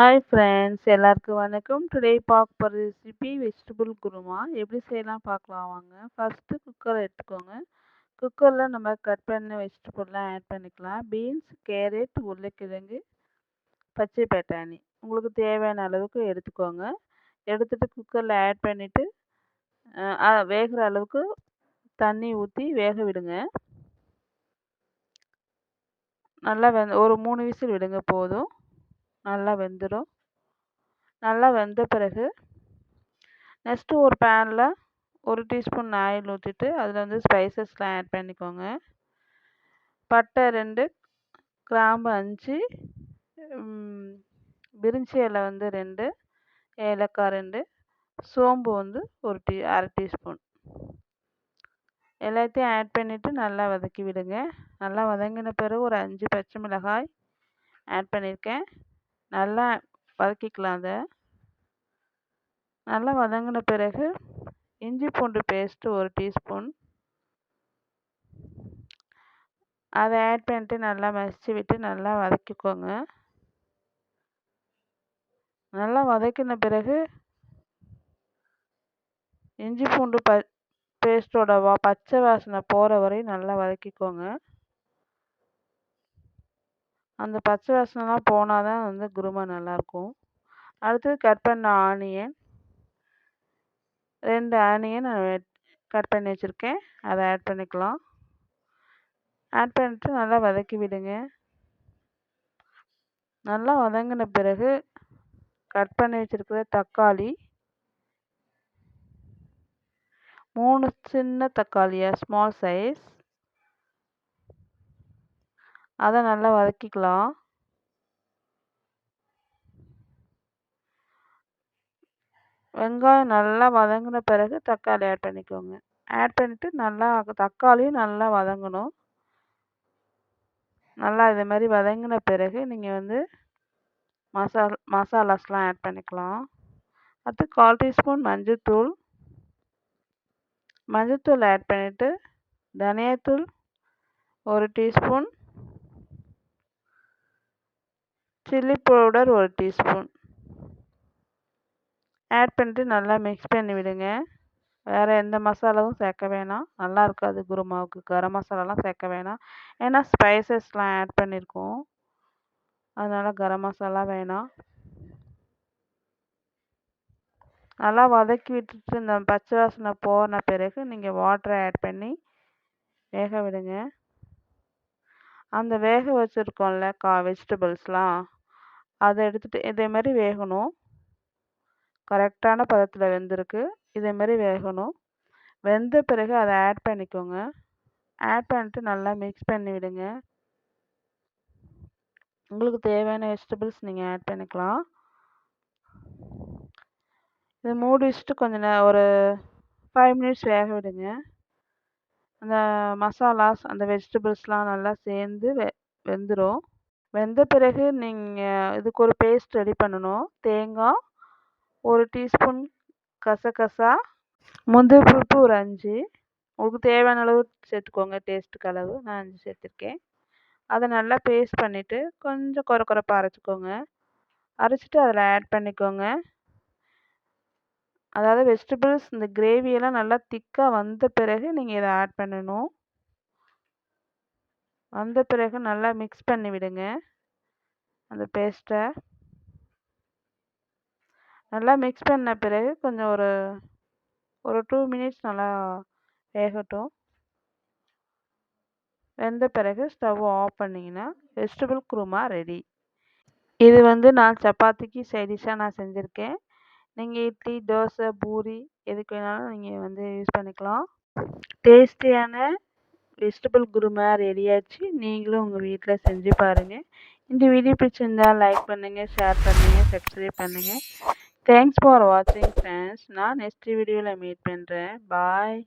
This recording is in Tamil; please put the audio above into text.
ஹாய் ஃப்ரெண்ட்ஸ் எல்லாருக்கும் வணக்கம். டுடே பார்க்க போகிற ரெசிபி வெஜிடபிள் குருமா. எப்படி செய்யலாம் பார்க்கலாம் வாங்க. ஃபஸ்ட்டு குக்கர் எடுத்துக்கோங்க. குக்கரில் நம்ம கட் பண்ண வெஜிடபிள்லாம் ஆட் பண்ணிக்கலாம். பீன்ஸ் கேரட் உருளைக்கிழங்கு பச்சை பட்டாணி. உங்களுக்கு தேவையான அளவுக்கு எடுத்துக்கோங்க. எடுத்துகிட்டு குக்கரில் ஆட் பண்ணிவிட்டு வேகிற அளவுக்கு தண்ணி ஊற்றி வேக விடுங்க. நல்லா வெ ஒரு மூணு விசில் விடுங்க போதும். நல்லா வெந்துடும் நல்லா வெந்த பிறகு நெக்ஸ்ட்டு ஒரு பேனில் ஒரு டீஸ்பூன் ஆயில் ஊற்றிட்டு அதில் வந்து ஸ்பைசஸ்லாம் ஆட் பண்ணிக்கோங்க. பட்டை ரெண்டு கிராம்பு அஞ்சு பிரிஞ்சி இலை வந்து ரெண்டு ஏலக்காய் ரெண்டு சோம்பு வந்து ஒரு டீ அரை டீஸ்பூன் எல்லாத்தையும் ஆட் பண்ணிவிட்டு நல்லா வதக்கி விடுங்க. நல்லா வதங்கின பிறகு ஒரு அஞ்சு பச்சை மிளகாய் ஆட் பண்ணியிருக்கேன் நல்லா வதக்கிக்கலாம் அதை. நல்லா வதங்கின பிறகு இஞ்சி பூண்டு பேஸ்ட்டு ஒரு டீஸ்பூன் அதை ஆட் பண்ணிட்டு நல்லா மசிச்சு விட்டு நல்லா வதக்கிக்கோங்க. நல்லா வதக்கின பிறகு இஞ்சி பூண்டு ப பேஸ்ட்டோட வா பச்சை வாசனை போகிற வரையும் நல்லா வதக்கிக்கோங்க. அந்த பச்சை வாசனைலாம் போனால் தான் வந்து குருமா நல்லாயிருக்கும். அடுத்தது கட் பண்ண ஆனியன் ரெண்டு ஆனியன் நான் கட் பண்ணி வச்சுருக்கேன். அதை ஆட் பண்ணிக்கலாம். ஆட் பண்ணிட்டு நல்லா வதக்கி விடுங்க. நல்லா வதங்கின பிறகு கட் பண்ணி வச்சுருக்கிற தக்காளி. மூணு சின்ன தக்காளியா ஸ்மால் சைஸ் அதை நல்லா வதக்கிக்கலாம். வெங்காயம் நல்லா வதங்கின பிறகு தக்காளி ஆட் பண்ணிக்கோங்க. ஆட் பண்ணிவிட்டு நல்லா தக்காளியும் நல்லா வதங்கணும். நல்லா இது மாதிரி வதங்கின பிறகு நீங்கள் வந்து மசால் மசாலாஸ்லாம் ஆட் பண்ணிக்கலாம். அடுத்து கால் டீஸ்பூன் மஞ்சள்தூள் மஞ்சள்தூள் ஆட் பண்ணிவிட்டு தனியாத்தூள் ஒரு டீஸ்பூன். சில்லி பவுடர் ஒரு டீஸ்பூன் ஆட் பண்ணிட்டு நல்லா மிக்ஸ் பண்ணி விடுங்க. வேறு எந்த மசாலாவும் சேர்க்க வேணாம். நல்லா இருக்காது குருமாவுக்கு கரம் மசாலாலாம் சேர்க்க வேணாம். ஏன்னா ஸ்பைசஸ்லாம் ஆட் பண்ணியிருக்கோம் அதனால் கரம் மசாலா வேணாம். நல்லா வதக்கி விட்டுட்டு இந்த பச்சை வாசனை போன பிறகு நீங்கள் வாட்டரை ஆட் பண்ணி வேக விடுங்க. அந்த வேக வச்சுருக்கோம்ல கா வெஜிடபிள்ஸ்லாம் அதை எடுத்துகிட்டு இதே மாதிரி வேகணும். கரெக்டான பதத்தில் வெந்திருக்கு. இதேமாரி வேகணும். வெந்த பிறகு அதை ஆட் பண்ணிக்கோங்க. ஆட் பண்ணிட்டு நல்லா மிக்ஸ் பண்ணி விடுங்க. உங்களுக்கு தேவையான வெஜிடபிள்ஸ் நீங்கள் ஆட் பண்ணிக்கலாம். இது மூடி வச்சுட்டு கொஞ்சம் நே ஒரு ஃபைவ் மினிட்ஸ் வேக விடுங்க. அந்த மசாலாஸ் அந்த வெஜிடபிள்ஸ்லாம் நல்லா சேர்ந்து வெ வெந்துடும் வெந்த பிறகு நீங்கள் இதுக்கு ஒரு பேஸ்ட் ரெடி பண்ணணும். தேங்காய் ஒரு டீஸ்பூன் கசகசா முந்திரி பருப்பு ஒரு அஞ்சு. உங்களுக்கு தேவையான அளவு சேர்த்துக்கோங்க டேஸ்ட்டுக்கு அளவு. நான் அஞ்சு சேர்த்துருக்கேன். அதை நல்லா பேஸ்ட் பண்ணிவிட்டு கொஞ்சம் குறை குறைப்பாக அரைச்சிக்கோங்க. அரைச்சிட்டு அதில் ஆட் பண்ணிக்கோங்க. அதாவது வெஜிடபிள்ஸ் இந்த கிரேவியெல்லாம் நல்லா திக்காக வந்த பிறகு நீங்கள் இதை ஆட் பண்ணணும். வந்த பிறகு நல்லா மிக்ஸ் பண்ணி விடுங்க. அந்த பேஸ்ட்டை நல்லா மிக்ஸ் பண்ண பிறகு கொஞ்சம் ஒரு ஒரு டூ மினிட்ஸ் நல்லா வேகட்டும். வெந்த பிறகு ஸ்டவ் ஆஃப் பண்ணிங்கன்னா வெஜிடபிள் குருமா ரெடி இது வந்து நான் சப்பாத்திக்கு சைடிஷாக நான் செஞ்சுருக்கேன். நீங்கள் இட்லி தோசை பூரி எதுக்கு வேணாலும் நீங்கள் வந்து யூஸ் பண்ணிக்கலாம். டேஸ்டியான வெஜிடபிள் குருமா ரெடி ஆச்சு நீங்களும் உங்கள் வீட்டில் செஞ்சு பாருங்கள் இந்த வீடியோ பிடிச்சிருந்தால் லைக் பண்ணுங்கள் ஷேர் பண்ணுங்கள் சப்ஸ்கிரைப் பண்ணுங்கள் தேங்க்ஸ் ஃபார் வாட்சிங் ஃப்ரெண்ட்ஸ் நான் நெக்ஸ்ட் வீடியோவில் மீட் பண்ணுறேன் பாய்